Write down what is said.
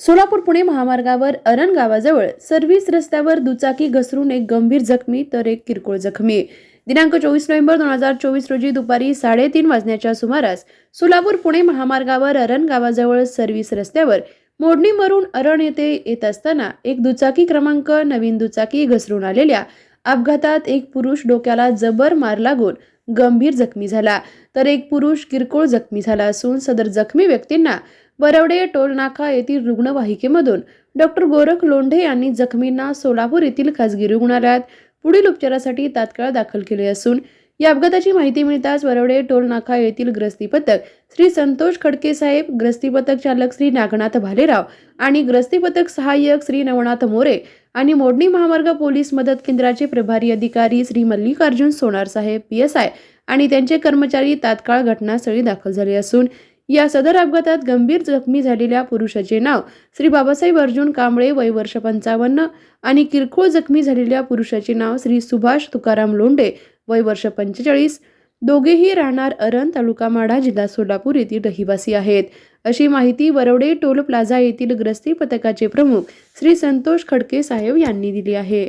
सोलापूर पुणे महामार्गावर अरण गावाजवळ सर्व्हिस रस्त्यावर दुचाकी घसरून एक गंभीर जखमी तर एक किरकोळ जखमी. दिनांक चोवीस नोव्हेंबर दोन हजार चोवीस रोजी दुपारी साडेतीन वाजण्याच्या सुमारास सोलापूर पुणे महामार्गावर अरण गावाजवळ सर्व्हिस रस्त्यावर मोडणी मरून अरण येथे येत असताना एक दुचाकी क्रमांक नवीन दुचाकी घसरून आलेल्या अपघातात एक पुरुष डोक्याला जबर मार लागून गंभीर जखमी झाला. तर एक पुरुष किरकोळ जखमी झाला असून सदर जखमी व्यक्तींना बरवडे टोलनाका येथील रुग्णवाहिकेमधून डॉक्टर गोरख लोंढे यांनी जखमींना सोलापूर येथील खासगी रुग्णालयात पुढील उपचारासाठी तात्काळ दाखल केले असून या अपघाताची माहिती मिळताच वरवडे टोलनाका येथील ग्रस्ती पथक श्री संतोष खडके साहेब ग्रस्ती पथक चालक श्री नागनाथ भालेराव आणि ग्रस्ती पथक सहाय्यक श्री नवनाथ मोरे आणि मोडणी महामार्ग पोलीस मदत केंद्राचे प्रभारी अधिकारी Shri Mallikarjun Sonar saheb P S I आणि त्यांचे कर्मचारी तात्काळ घटनास्थळी दाखल झाले असून या सदर अपघातात गंभीर जखमी झालेल्या पुरुषाचे नाव श्री बाबासाहेब अर्जुन कांबळे वय वर्ष पंचावन्न आणि किरकोळ जखमी झालेल्या पुरुषाचे नाव श्री सुभाष तुकाराम लोंडे वय वर्ष पंचेचाळीस. दोघेही राहणार अरण तालुका माढा जिल्हा सोलापूर येथील रहिवासी आहेत. अशी माहिती वरवडे टोल प्लाझा येथील ग्रस्ती पथकाचे प्रमुख श्री संतोष खडके साहेब यांनी दिली आहे.